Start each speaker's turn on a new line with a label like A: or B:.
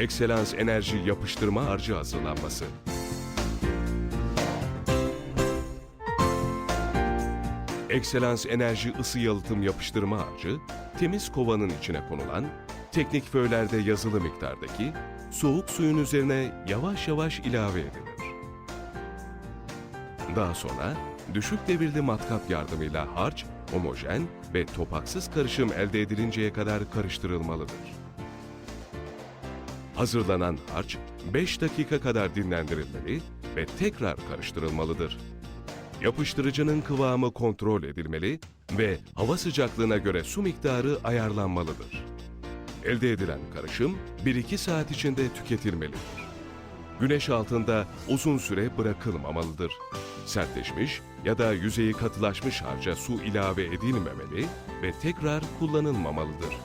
A: Excellence Enerji yapıştırma harcı hazırlanması. Excellence Enerji ısı yalıtım yapıştırma harcı, temiz kovanın içine konulan, teknik föylerde yazılı miktardaki soğuk suyun üzerine yavaş yavaş ilave edilir. Daha sonra düşük devirli matkap yardımıyla harç, homojen ve topaksız karışım elde edilinceye kadar karıştırılmalıdır. Hazırlanan harç 5 dakika kadar dinlendirilmeli ve tekrar karıştırılmalıdır. Yapıştırıcının kıvamı kontrol edilmeli ve hava sıcaklığına göre su miktarı ayarlanmalıdır. Elde edilen karışım 1-2 saat içinde tüketilmelidir. Güneş altında uzun süre bırakılmamalıdır. Sertleşmiş ya da yüzeyi katılaşmış harca su ilave edilmemeli ve tekrar kullanılmamalıdır.